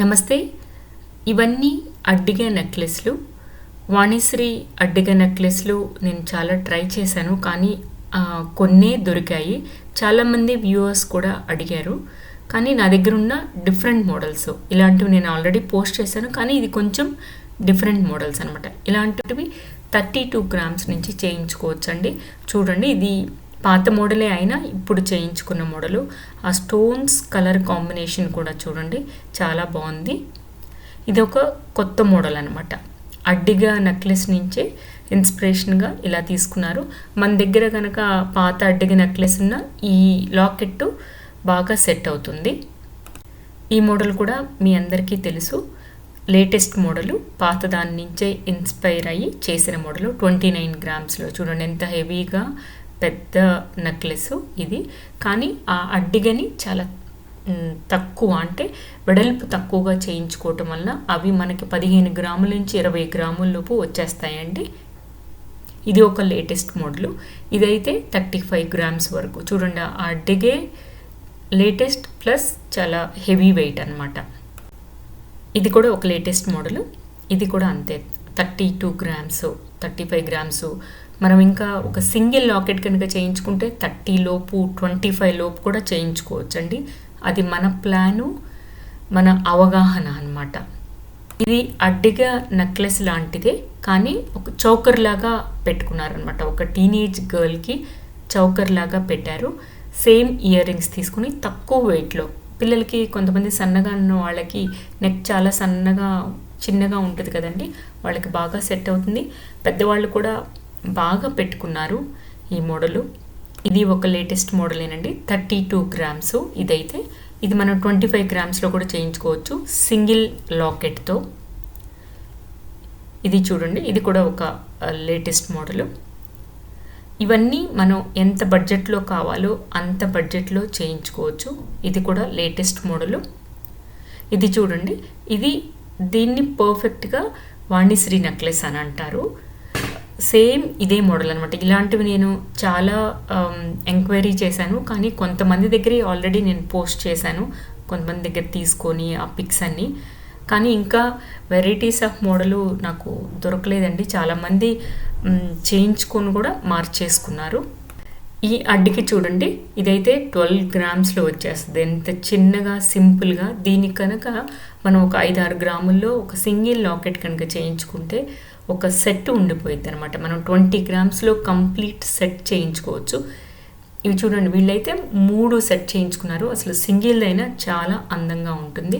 నమస్తే. ఇవన్నీ అడ్డిగ నెక్లెస్లు. వాణిశ్రీ అడ్డిగ నెక్లెస్లు నేను చాలా ట్రై చేశాను కానీ కొన్నే దొరికాయి. చాలామంది వ్యూవర్స్ కూడా అడిగారు. కానీ నా దగ్గర ఉన్న డిఫరెంట్ మోడల్స్. ఇలాంటివి నేను ఆల్రెడీ పోస్ట్ చేశాను కానీ ఇది కొంచెం డిఫరెంట్ మోడల్స్ అనమాట ఇలాంటివి థర్టీ టూ గ్రామ్స్ నుంచి చేయించుకోవచ్చండి. చూడండి ఇది పాత మోడలే అయినా ఇప్పుడు చేయించుకున్న మోడలు. ఆ స్టోన్స్ కలర్ కాంబినేషన్ కూడా చూడండి చాలా బాగుంది. ఇది ఒక కొత్త మోడల్ అనమాట అడ్డిగా నెక్లెస్ నుంచే ఇన్స్పిరేషన్గా ఇలా తీసుకున్నారు. మన దగ్గర కనుక పాత అడ్డిగ నెక్లెస్ ఉన్న ఈ లాకెట్ బాగా సెట్ అవుతుంది. ఈ మోడల్ కూడా మీ అందరికీ తెలుసు. లేటెస్ట్ మోడలు పాత దాని నుంచే ఇన్స్పైర్ అయ్యి చేసిన మోడలు. ట్వంటీ నైన్ గ్రామ్స్లో చూడండి ఎంత హెవీగా పెద్ద నెక్లెస్ ఇది. కానీ ఆ అడ్డిగని చాలా తక్కువ అంటే వెడల్పు తక్కువగా చేయించుకోవటం వల్ల అవి మనకి పదిహేను గ్రాముల నుంచి ఇరవై గ్రాముల్లోపు వచ్చేస్తాయండి. ఇది ఒక లేటెస్ట్ మోడల్ ఇదైతే థర్టీ ఫైవ్ గ్రామ్స్ వరకు. చూడండి ఆ అడ్డిగే లేటెస్ట్ ప్లస్ చాలా హెవీ వెయిట్ అనమాట ఇది కూడా ఒక లేటెస్ట్ మోడల్ ఇది కూడా అంతే thirty two grams thirty five grams మనం ఇంకా ఒక సింగిల్ లాకెట్ కనుక చేయించుకుంటే థర్టీ లోపు ట్వంటీ ఫైవ్ లోపు కూడా చేయించుకోవచ్చండి. అది మన ప్లాను మన అవగాహన అనమాట ఇది అడ్డిగా నెక్లెస్ లాంటిదే కానీ ఒక చౌకర్ లాగా పెట్టుకున్నారనమాట ఒక టీనేజ్ గర్ల్కి చౌకర్ లాగా పెట్టారు. సేమ్ ఇయర్ రింగ్స్ తీసుకుని తక్కువ వెయిట్లో. పిల్లలకి కొంతమంది సన్నగా ఉన్న వాళ్ళకి నెక్ చాలా సన్నగా చిన్నగా ఉంటుంది కదండి. వాళ్ళకి బాగా సెట్ అవుతుంది. పెద్దవాళ్ళు కూడా బాగా పెట్టుకున్నారు ఈ మోడలు. ఇది ఒక లేటెస్ట్ మోడలేనండి. థర్టీ టూ గ్రామ్స్ ఇదైతే. ఇది మనం ట్వంటీ ఫైవ్ గ్రామ్స్లో కూడా చేయించుకోవచ్చు. సింగిల్ లాకెట్తో. ఇది చూడండి. ఇది కూడా ఒక లేటెస్ట్ మోడలు. ఇవన్నీ మనం ఎంత బడ్జెట్లో కావాలో అంత బడ్జెట్లో చేయించుకోవచ్చు. ఇది కూడా లేటెస్ట్ మోడలు. ఇది చూడండి. ఇది దీన్ని పర్ఫెక్ట్గా వాణిశ్రీ నెక్లెస్ అని అంటారు. సేమ్ ఇదే మోడల్ అనమాట ఇలాంటివి నేను చాలా ఎంక్వైరీ చేశాను. కానీ కొంతమంది దగ్గర ఆల్రెడీ నేను పోస్ట్ చేశాను. కొంతమంది దగ్గర తీసుకొని ఆ పిక్స్ అన్నీ. కానీ ఇంకా వెరైటీస్ ఆఫ్ మోడలు నాకు దొరకలేదండి. చాలామంది చేయించుకొని కూడా మార్చేసుకున్నారు. ఈ అడ్డికి చూడండి. ఇదైతే ట్వెల్వ్ గ్రామ్స్లో వచ్చేస్తుంది. ఎంత చిన్నగా సింపుల్గా. దీనికి కనుక మనం ఒక ఐదు ఆరు గ్రాముల్లో ఒక సింగిల్ లాకెట్ కనుక చేయించుకుంటే ఒక సెట్ ఉండిపోయింది అనమాట మనం ట్వంటీ గ్రామ్స్లో కంప్లీట్ సెట్ చేయించుకోవచ్చు. ఇవి చూడండి వీళ్ళైతే మూడు సెట్ చేయించుకున్నారు. అసలు సింగిల్ అయినా చాలా అందంగా ఉంటుంది.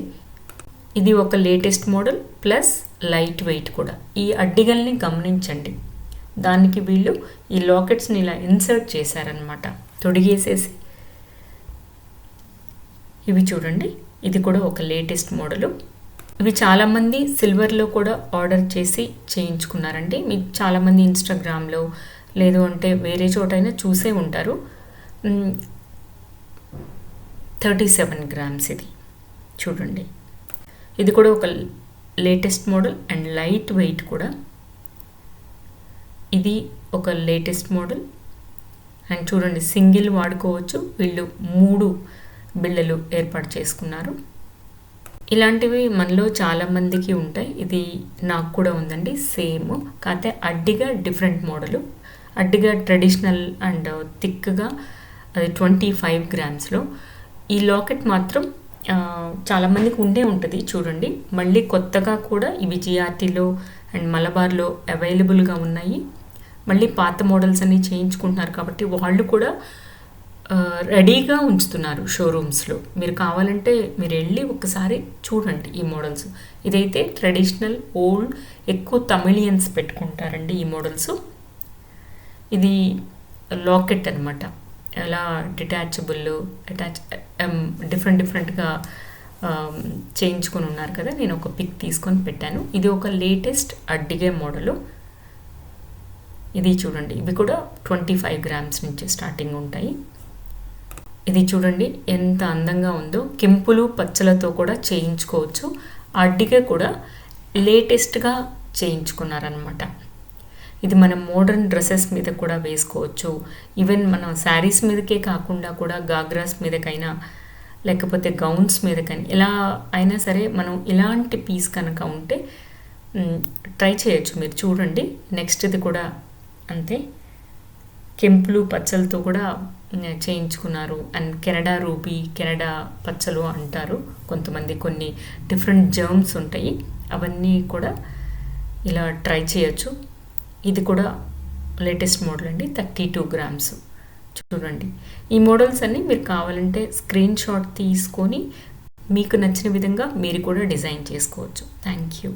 ఇది ఒక latest model plus light weight కూడా. ఈ అడ్డిగల్ని గమనించండి. దానికి వీళ్ళు ఈ లాకెట్స్ని ఇలా ఇన్సర్ట్ చేశారనమాట తొడిగేసేసి. ఇవి చూడండి ఇది కూడా ఒక లేటెస్ట్ మోడలు. ఇవి చాలామంది సిల్వర్లో కూడా ఆర్డర్ చేసి చేయించుకున్నారండి. మీకు చాలామంది ఇన్స్టాగ్రామ్లో లేదు అంటే వేరే చోటైనా చూసే ఉంటారు. థర్టీ సెవెన్ గ్రామ్స్ ఇది. చూడండి. ఇది కూడా ఒక latest model and light weight కూడా. ఇది ఒక లేటెస్ట్ మోడల్. అండ్ చూడండి సింగిల్ వాడుకోవచ్చు. వీళ్ళు మూడు బిళ్ళలు ఏర్పాటు చేసుకున్నారు. ఇలాంటివి మనలో చాలామందికి ఉంటాయి. ఇది నాకు కూడా ఉందండి. సేమ్. కాకపోతే అడ్డిగా డిఫరెంట్ మోడలు. అడ్డిగా ట్రెడిషనల్ అండ్ థిక్గా అది ట్వంటీ ఫైవ్ గ్రామ్స్లో. ఈ లాకెట్ మాత్రం చాలామందికి ఉండే ఉంటుంది చూడండి. మళ్ళీ కొత్తగా కూడా ఇవి జిఆర్టీలో అండ్ మలబార్లో అవైలబుల్గా ఉన్నాయి. మళ్ళీ పాత మోడల్స్ అన్ని చేయించుకుంటున్నారు కాబట్టి వాళ్ళు కూడా రెడీగా ఉంచుతున్నారు షోరూమ్స్లో. మీరు కావాలంటే మీరు వెళ్ళి ఒకసారి చూడండి ఈ మోడల్స్. ఇదైతే ట్రెడిషనల్ ఓల్డ్ ఎక్కువ తమిళియన్స్ పెట్టుకుంటారండి ఈ మోడల్స్. ఇది లాకెట్ అనమాట ఎలా డిటాచబుల్ అటాచ్ డిఫరెంట్ డిఫరెంట్గా చేయించుకొని ఉన్నారు కదా. నేను ఒక పిక్ తీసుకొని పెట్టాను. ఇది ఒక లేటెస్ట్ అడ్డిగే మోడలు. ఇది చూడండి. ఇవి కూడా ట్వంటీ ఫైవ్ గ్రామ్స్ నుంచి స్టార్టింగ్ ఉంటాయి. ఇది చూడండి ఎంత అందంగా ఉందో. కెంపులు పచ్చలతో కూడా చేయించుకోవచ్చు. అడ్డిగా కూడా లేటెస్ట్గా చేయించుకున్నారనమాట ఇది మనం మోడర్న్ డ్రెస్సెస్ మీద కూడా వేసుకోవచ్చు. ఈవెన్ మనం శారీస్ మీదకే కాకుండా కూడా గాగ్రాస్ మీదకైనా లేకపోతే గౌన్స్ మీద కానీ ఎలా అయినా సరే మనం ఇలాంటి పీస్ కనుక ఉంటే ట్రై చేయొచ్చు మీరు. చూడండి నెక్స్ట్ది కూడా అంతే. కెంపులు పచ్చలతో కూడా చేయించుకున్నారు. అండ్ కెనడా రూబీ కెనడా పచ్చలు అంటారు. కొంతమంది కొన్ని డిఫరెంట్ జర్మ్స్ ఉంటాయి. అవన్నీ కూడా ఇలా ట్రై చేయొచ్చు. ఇది కూడా లేటెస్ట్ మోడల్ అండి. Thirty two grams. చూడండి. ఈ మోడల్స్ అన్నీ మీరు కావాలంటే స్క్రీన్ షాట్ తీసుకొని మీకు నచ్చిన విధంగా మీరు కూడా డిజైన్ చేసుకోవచ్చు. Thank you.